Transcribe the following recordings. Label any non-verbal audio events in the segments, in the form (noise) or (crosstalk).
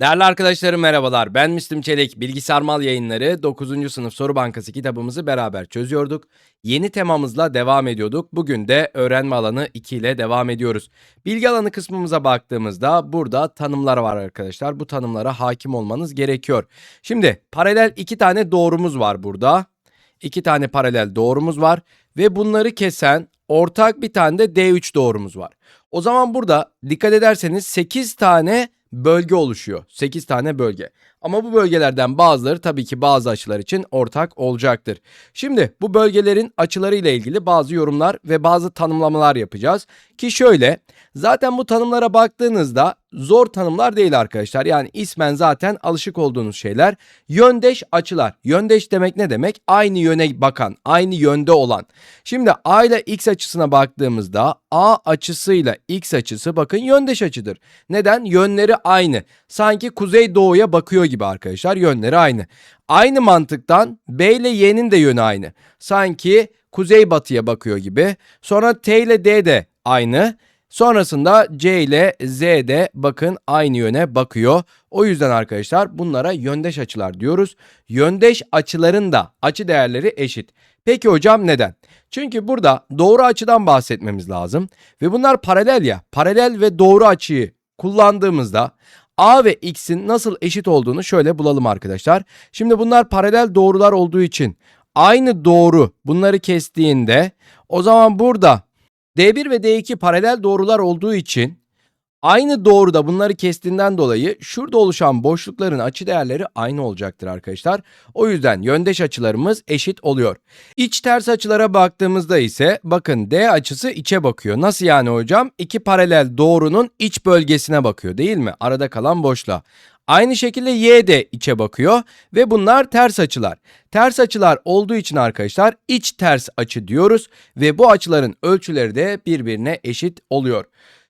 Değerli arkadaşlarım merhabalar. Ben Müslüm Çelik. Bilgisayar Mal Yayınları 9. sınıf soru bankası kitabımızı beraber çözüyorduk. Yeni temamızla devam ediyorduk. Bugün de öğrenme alanı 2 ile devam ediyoruz. Bilgi alanı kısmımıza baktığımızda burada tanımlar var arkadaşlar. Bu tanımlara hakim olmanız gerekiyor. Şimdi paralel iki tane doğrumuz var burada. İki tane paralel doğrumuz var ve bunları kesen ortak bir tane de D3 doğrumuz var. O zaman burada dikkat ederseniz 8 tane bölge oluşuyor. 8 tane bölge. Ama bu bölgelerden bazıları tabii ki bazı açılar için ortak olacaktır. Şimdi bu bölgelerin açıları ile ilgili bazı yorumlar ve bazı tanımlamalar yapacağız. Ki şöyle zaten bu tanımlara baktığınızda zor tanımlar değil arkadaşlar. Yani ismen zaten alışık olduğunuz şeyler. Yöndeş açılar. Yöndeş demek ne demek? Aynı yöne bakan, aynı yönde olan. Şimdi A ile X açısına baktığımızda A açısıyla X açısı bakın yöndeş açıdır. Neden? Yönleri aynı. Sanki kuzey doğuya bakıyor gibi arkadaşlar. Yönleri aynı. Aynı mantıktan B ile Y'nin de yönü aynı. Sanki kuzey batıya bakıyor gibi. Sonra T ile D de aynı. Sonrasında C ile Z de bakın aynı yöne bakıyor. O yüzden arkadaşlar bunlara yöndeş açılar diyoruz. Yöndeş açıların da açı değerleri eşit. Peki hocam neden? Çünkü burada doğru açıdan bahsetmemiz lazım. Ve bunlar paralel ya. Paralel ve doğru açıyı kullandığımızda A ve X'in nasıl eşit olduğunu şöyle bulalım arkadaşlar. Şimdi bunlar paralel doğrular olduğu için aynı doğru bunları kestiğinde o zaman burada D1 ve D2 paralel doğrular olduğu için aynı doğruda bunları kestiğinden dolayı şurada oluşan boşlukların açı değerleri aynı olacaktır arkadaşlar. O yüzden yöndeş açılarımız eşit oluyor. İç ters açılara baktığımızda ise bakın D açısı içe bakıyor. Nasıl yani hocam? İki paralel doğrunun iç bölgesine bakıyor değil mi? Arada kalan boşluğa. Aynı şekilde Y de içe bakıyor ve bunlar ters açılar. Ters açılar olduğu için arkadaşlar iç ters açı diyoruz ve bu açıların ölçüleri de birbirine eşit oluyor.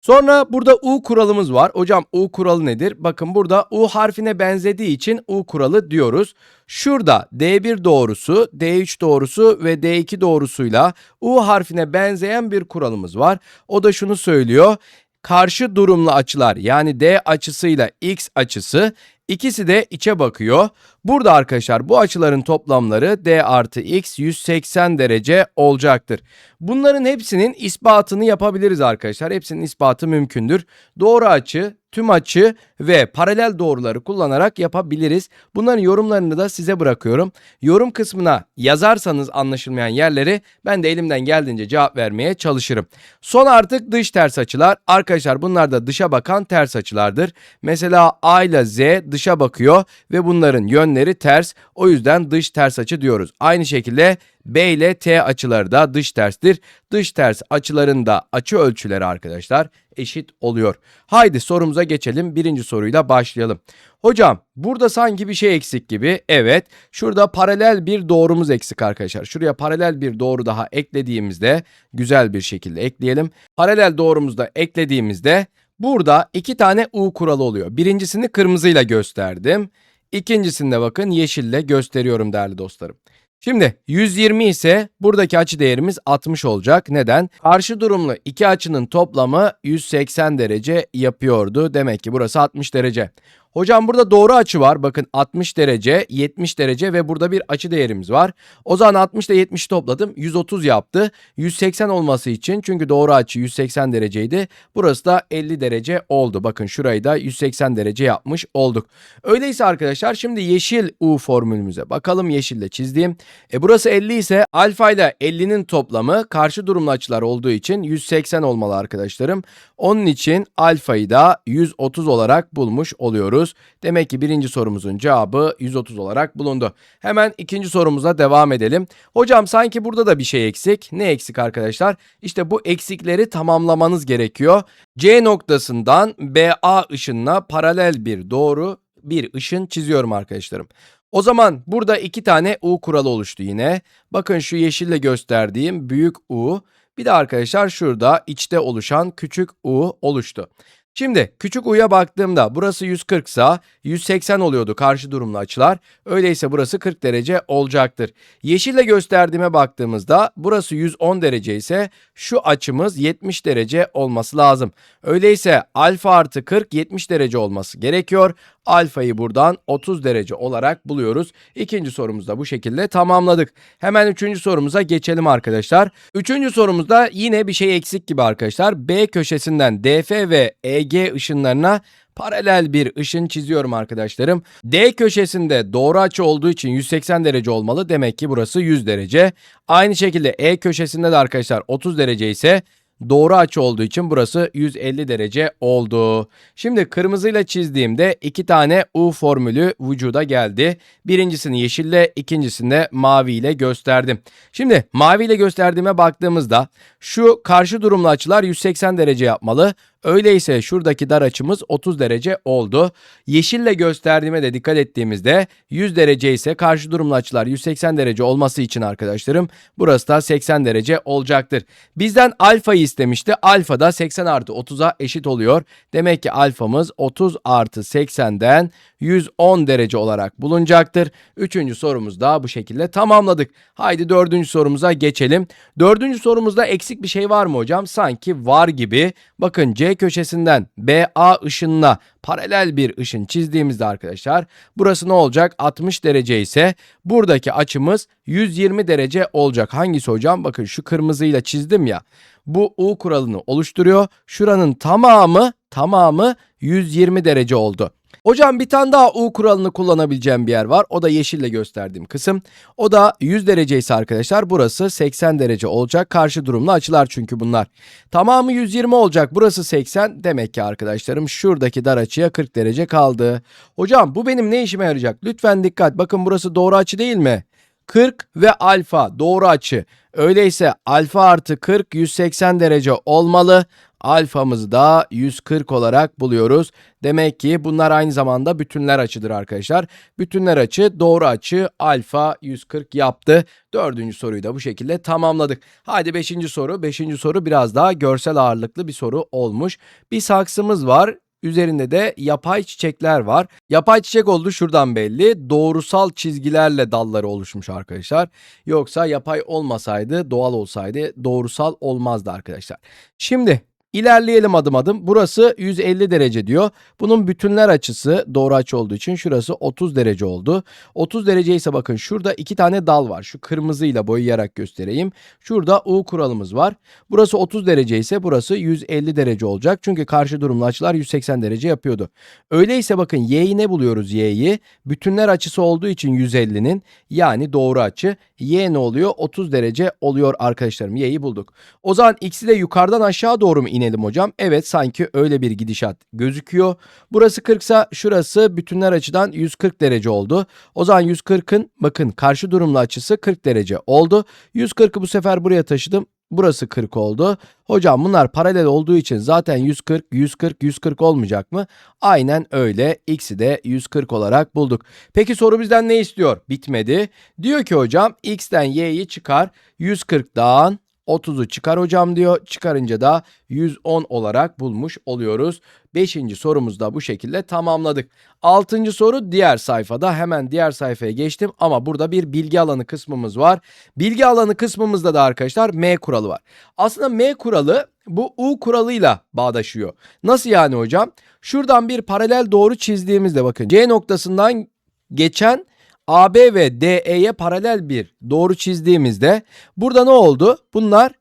Sonra burada U kuralımız var. Hocam U kuralı nedir? Bakın burada U harfine benzediği için U kuralı diyoruz. Şurada D1 doğrusu, D3 doğrusu ve D2 doğrusuyla U harfine benzeyen bir kuralımız var. O da şunu söylüyor. Karşı durumlu açılar yani D açısıyla X açısı ikisi de içe bakıyor. Burada arkadaşlar bu açıların toplamları D artı X 180 derece olacaktır. Bunların hepsinin ispatını yapabiliriz arkadaşlar. Hepsinin ispatı mümkündür. Doğru açı, tüm açı ve paralel doğruları kullanarak yapabiliriz. Bunların yorumlarını da size bırakıyorum. Yorum kısmına yazarsanız anlaşılmayan yerleri ben de elimden geldiğince cevap vermeye çalışırım. Son artık dış ters açılar. Arkadaşlar bunlar da dışa bakan ters açılardır. Mesela A ile Z dışa bakıyor ve bunların yönleri ters. O yüzden dış ters açı diyoruz. Aynı şekilde B ile T açıları da dış terstir. Dış ters açıların da açı ölçüleri arkadaşlar eşit oluyor. Haydi sorumuza geçelim. Birinci soruyla başlayalım. Hocam burada sanki bir şey eksik gibi. Evet şurada paralel bir doğrumuz eksik arkadaşlar. Şuraya paralel bir doğru daha eklediğimizde güzel bir şekilde ekleyelim. Paralel doğrumuzu da eklediğimizde burada iki tane U kuralı oluyor. Birincisini kırmızıyla gösterdim. İkincisinde bakın yeşille gösteriyorum değerli dostlarım. Şimdi 120 ise buradaki açı değerimiz 60 olacak. Neden? Karşı durumlu iki açının toplamı 180 derece yapıyordu. Demek ki burası 60 derece. Hocam burada doğru açı var. Bakın 60 derece, 70 derece ve burada bir açı değerimiz var. O zaman 60 ile 70 topladım. 130 yaptı. 180 olması için çünkü doğru açı 180 dereceydi. Burası da 50 derece oldu. Bakın şurayı da 180 derece yapmış olduk. Öyleyse arkadaşlar şimdi yeşil U formülümüze bakalım yeşille çizdiğim. E burası 50 ise alfa ile 50'nin toplamı karşı durumlu açılar olduğu için 180 olmalı arkadaşlarım. Onun için alfayı da 130 olarak bulmuş oluyoruz. Demek ki birinci sorumuzun cevabı 130 olarak bulundu. Hemen ikinci sorumuza devam edelim. Hocam sanki burada da bir şey eksik. Ne eksik arkadaşlar? İşte bu eksikleri tamamlamanız gerekiyor. C noktasından BA ışınına paralel bir doğru bir ışın çiziyorum arkadaşlarım. O zaman burada iki tane U kuralı oluştu yine. Bakın şu yeşille gösterdiğim büyük U. Bir de arkadaşlar şurada içte oluşan küçük U oluştu. Şimdi küçük u'ya baktığımda burası 140 sa 180 oluyordu karşı durumlu açılar. Öyleyse burası 40 derece olacaktır. Yeşille gösterdiğime baktığımızda burası 110 derece ise şu açımız 70 derece olması lazım. Öyleyse alfa artı 40 70 derece olması gerekiyor. Alfayı buradan 30 derece olarak buluyoruz. İkinci sorumuzda bu şekilde tamamladık. Hemen üçüncü sorumuza geçelim arkadaşlar. Üçüncü sorumuzda yine bir şey eksik gibi arkadaşlar. B köşesinden DF ve EG ışınlarına paralel bir ışın çiziyorum arkadaşlarım. D köşesinde doğru açı olduğu için 180 derece olmalı. Demek ki burası 100 derece. Aynı şekilde E köşesinde de arkadaşlar 30 derece ise doğru açı olduğu için burası 150 derece oldu. Şimdi kırmızıyla çizdiğimde iki tane U formülü vücuda geldi. Birincisini yeşille, ikincisini de maviyle gösterdim. Şimdi maviyle gösterdiğime baktığımızda şu karşı durumlu açılar 180 derece yapmalı. Öyleyse şuradaki dar açımız 30 derece oldu. Yeşille gösterdiğime de dikkat ettiğimizde 100 derece ise karşı durumlu açılar 180 derece olması için arkadaşlarım burası da 80 derece olacaktır. Bizden alfayı istemişti. Alfa da 80 artı 30'a eşit oluyor. Demek ki alfamız 30 artı 80'den 110 derece olarak bulunacaktır. Üçüncü sorumuzu da bu şekilde tamamladık. Haydi dördüncü sorumuza geçelim. Dördüncü sorumuzda eksik bir şey var mı hocam? Sanki var gibi. Bakın C köşesinden BA ışınına paralel bir ışın çizdiğimizde arkadaşlar burası ne olacak? 60 derece ise buradaki açımız 120 derece olacak. Hangisi hocam? Bakın şu kırmızıyla çizdim ya. Bu U kuralını oluşturuyor. Şuranın tamamı tamamı 120 derece oldu. Hocam bir tane daha U kuralını kullanabileceğim bir yer var. O da yeşille gösterdiğim kısım. O da 100 derece ise arkadaşlar burası 80 derece olacak. Karşı durumlu açılar çünkü bunlar. Tamamı 120 olacak. Burası 80. Demek ki arkadaşlarım şuradaki dar açıya 40 derece kaldı. Hocam bu benim ne işime yarayacak? Lütfen dikkat. Bakın burası doğru açı değil mi? 40 ve alfa doğru açı. Öyleyse alfa artı 40 180 derece olmalı. Alfamızı da 140 olarak buluyoruz. Demek ki bunlar aynı zamanda bütünler açıdır arkadaşlar. Bütünler açı doğru açı alfa 140 yaptı. Dördüncü soruyu da bu şekilde tamamladık. Hadi beşinci soru. Beşinci soru biraz daha görsel ağırlıklı bir soru olmuş. Bir saksımız var. Üzerinde de yapay çiçekler var. Yapay çiçek olduğu şuradan belli. Doğrusal çizgilerle dalları oluşmuş arkadaşlar. Yoksa yapay olmasaydı, doğal olsaydı doğrusal olmazdı arkadaşlar. Şimdi İlerleyelim adım adım. Burası 150 derece diyor. Bunun bütünler açısı doğru açı olduğu için şurası 30 derece oldu. 30 derece ise bakın şurada iki tane dal var. Şu kırmızıyla boyayarak göstereyim. Şurada U kuralımız var. Burası 30 derece ise burası 150 derece olacak. Çünkü karşı durumlu açılar 180 derece yapıyordu. Öyleyse bakın Y'yi ne buluyoruz Y'yi? Bütünler açısı olduğu için 150'nin yani doğru açı. Y ne oluyor? 30 derece oluyor arkadaşlarım. Y'yi bulduk. O zaman X'i de yukarıdan aşağı doğru mu inelim hocam? Evet sanki öyle bir gidişat gözüküyor. Burası 40 ise şurası bütünler açıdan 140 derece oldu. O zaman 140'ın bakın karşı durumlu açısı 40 derece oldu. 140'ı bu sefer buraya taşıdım. Burası 40 oldu. Hocam bunlar paralel olduğu için zaten 140, 140, 140 olmayacak mı? Aynen öyle. X'i de 140 olarak bulduk. Peki soru bizden ne istiyor? Bitmedi. Diyor ki hocam X'ten Y'yi çıkar. 140'dan 30'u çıkar hocam diyor. Çıkarınca da 110 olarak bulmuş oluyoruz. Beşinci sorumuzda bu şekilde tamamladık. Altıncı soru diğer sayfada. Hemen diğer sayfaya geçtim ama burada bir bilgi alanı kısmımız var. Bilgi alanı kısmımızda da arkadaşlar M kuralı var. Aslında M kuralı bu U kuralıyla bağdaşıyor. Nasıl yani hocam? Şuradan bir paralel doğru çizdiğimizde bakın C noktasından geçen AB ve DE'ye paralel bir doğru çizdiğimizde burada ne oldu? Bunlar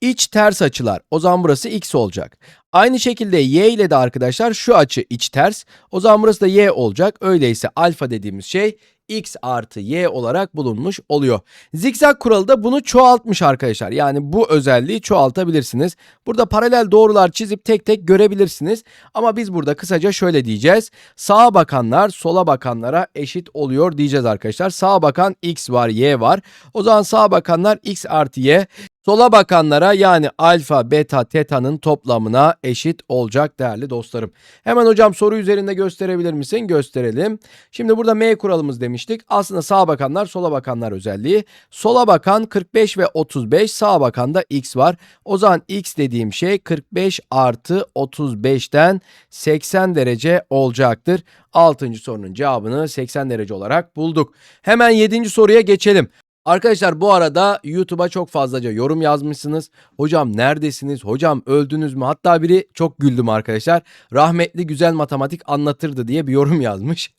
iç ters açılar. O zaman burası x olacak. Aynı şekilde y ile de arkadaşlar şu açı iç ters. O zaman burası da y olacak. Öyleyse alfa dediğimiz şey x artı y olarak bulunmuş oluyor. Zikzak kuralı da bunu çoğaltmış arkadaşlar. Yani bu özelliği çoğaltabilirsiniz. Burada paralel doğrular çizip tek tek görebilirsiniz. Ama biz burada kısaca şöyle diyeceğiz. Sağa bakanlar sola bakanlara eşit oluyor diyeceğiz arkadaşlar. Sağa bakan x var y var. O zaman sağa bakanlar x artı y. Sola bakanlara yani alfa, beta, teta'nın toplamına eşit olacak değerli dostlarım. Hemen hocam soru üzerinde gösterebilir misin? Gösterelim. Şimdi burada M kuralımız demiştik. Aslında sağa bakanlar, sola bakanlar özelliği. Sola bakan 45 ve 35, sağa bakan da x var. O zaman x dediğim şey 45 artı 35'ten 80 derece olacaktır. 6. sorunun cevabını 80 derece olarak bulduk. Hemen 7. soruya geçelim. Arkadaşlar bu arada YouTube'a çok fazlaca yorum yazmışsınız. Hocam neredesiniz? Hocam öldünüz mü? Hatta biri çok güldüm arkadaşlar. Rahmetli güzel matematik anlatırdı diye bir yorum (laughs) yazmış.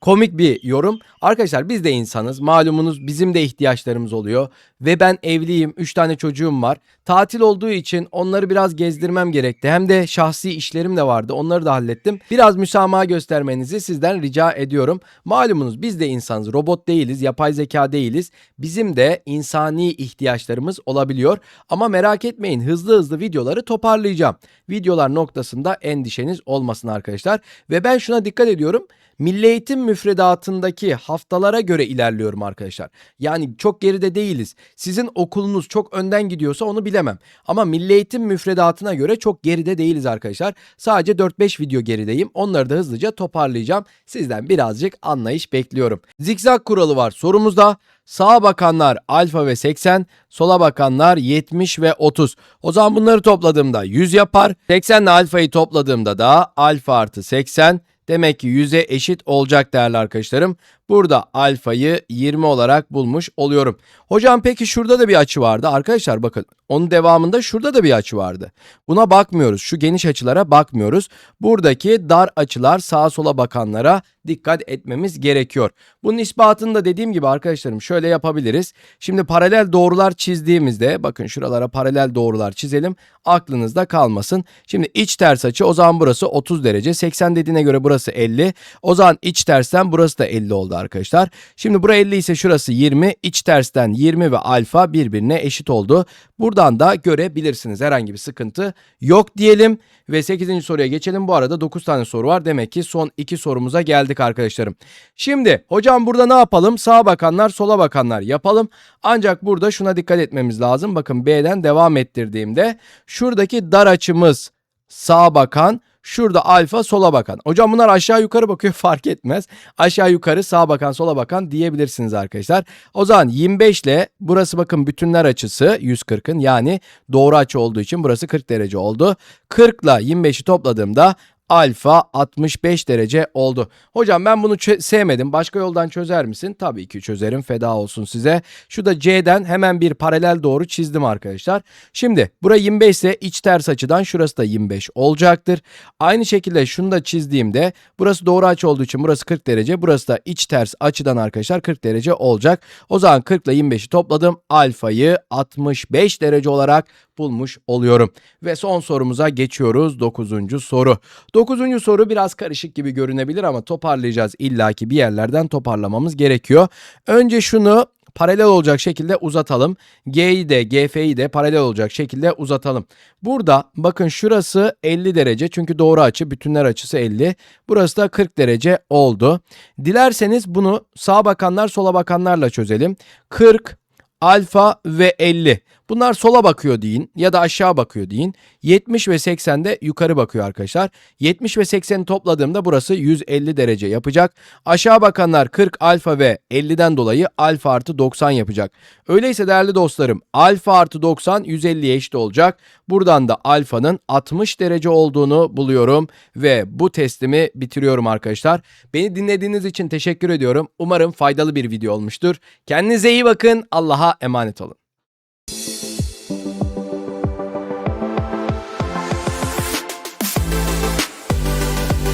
Komik bir yorum. Arkadaşlar biz de insanız. Malumunuz bizim de ihtiyaçlarımız oluyor. Ve ben evliyim. 3 tane çocuğum var. Tatil olduğu için onları biraz gezdirmem gerekti. Hem de şahsi işlerim de vardı. Onları da hallettim. Biraz müsamaha göstermenizi sizden rica ediyorum. Malumunuz biz de insanız. Robot değiliz. Yapay zeka değiliz. Bizim de insani ihtiyaçlarımız olabiliyor. Ama merak etmeyin hızlı hızlı videoları toparlayacağım. Videolar noktasında endişeniz olmasın arkadaşlar. Ve ben şuna dikkat ediyorum. Milli Eğitim müfredatındaki haftalara göre ilerliyorum arkadaşlar. Yani çok geride değiliz. Sizin okulunuz çok önden gidiyorsa onu bilemem. Ama Milli Eğitim müfredatına göre çok geride değiliz arkadaşlar. Sadece 4-5 video gerideyim. Onları da hızlıca toparlayacağım. Sizden birazcık anlayış bekliyorum. Zikzak kuralı var sorumuzda. Sağa bakanlar alfa ve 80, sola bakanlar 70 ve 30. O zaman bunları topladığımda 100 yapar. 80 ile alfayı topladığımda da alfa artı 80 demek ki 100'e eşit olacak değerli arkadaşlarım. Burada alfayı 20 olarak bulmuş oluyorum. Hocam peki şurada da bir açı vardı. Arkadaşlar bakın onun devamında şurada da bir açı vardı. Buna bakmıyoruz. Şu geniş açılara bakmıyoruz. Buradaki dar açılar sağa sola bakanlara dikkat etmemiz gerekiyor. Bunun ispatını da dediğim gibi arkadaşlarım şöyle yapabiliriz. Şimdi paralel doğrular çizdiğimizde bakın şuralara paralel doğrular çizelim. Aklınızda kalmasın. Şimdi iç ters açı o zaman burası 30 derece. 80 dediğine göre burası 50. O zaman iç tersten burası da 50 oldu arkadaşlar. Şimdi bura 50 ise şurası 20. İç tersten 20 ve alfa birbirine eşit oldu. Buradan da görebilirsiniz. Herhangi bir sıkıntı yok diyelim. Ve 8. soruya geçelim. Bu arada 9 tane soru var. Demek ki son 2 sorumuza geldik arkadaşlarım. Şimdi hocam burada ne yapalım? Sağa bakanlar sola bakanlar yapalım. Ancak burada şuna dikkat etmemiz lazım. Bakın B'den devam ettirdiğimde şuradaki dar açımız sağa bakan Şurada alfa sola bakan. Hocam bunlar aşağı yukarı bakıyor (laughs) fark etmez. Aşağı yukarı sağa bakan sola bakan diyebilirsiniz arkadaşlar. O zaman 25 ile burası bakın bütünler açısı 140'ın yani doğru açı olduğu için burası 40 derece oldu. 40 ile 25'i topladığımda alfa 65 derece oldu. Hocam ben bunu sevmedim. Başka yoldan çözer misin? Tabii ki çözerim. Feda olsun size. Şu da C'den hemen bir paralel doğru çizdim arkadaşlar. Şimdi bura 25 ise iç ters açıdan şurası da 25 olacaktır. Aynı şekilde şunu da çizdiğimde burası doğru açı olduğu için burası 40 derece. Burası da iç ters açıdan arkadaşlar 40 derece olacak. O zaman 40 ile 25'i topladım. Alfayı 65 derece olarak bulmuş oluyorum. Ve son sorumuza geçiyoruz. 9. soru. 9. soru biraz karışık gibi görünebilir ama toparlayacağız illaki bir yerlerden toparlamamız gerekiyor. Önce şunu paralel olacak şekilde uzatalım. G'yi de GF'yi de paralel olacak şekilde uzatalım. Burada bakın şurası 50 derece çünkü doğru açı bütünler açısı 50. Burası da 40 derece oldu. Dilerseniz bunu sağa bakanlar sola bakanlarla çözelim. 40 alfa ve 50. Bunlar sola bakıyor deyin ya da aşağı bakıyor deyin. 70 ve 80 de yukarı bakıyor arkadaşlar. 70 ve 80'i topladığımda burası 150 derece yapacak. Aşağı bakanlar 40 alfa ve 50'den dolayı alfa artı 90 yapacak. Öyleyse değerli dostlarım alfa artı 90 150'ye eşit olacak. Buradan da alfanın 60 derece olduğunu buluyorum ve bu testimi bitiriyorum arkadaşlar. Beni dinlediğiniz için teşekkür ediyorum. Umarım faydalı bir video olmuştur. Kendinize iyi bakın. Allah'a emanet olun.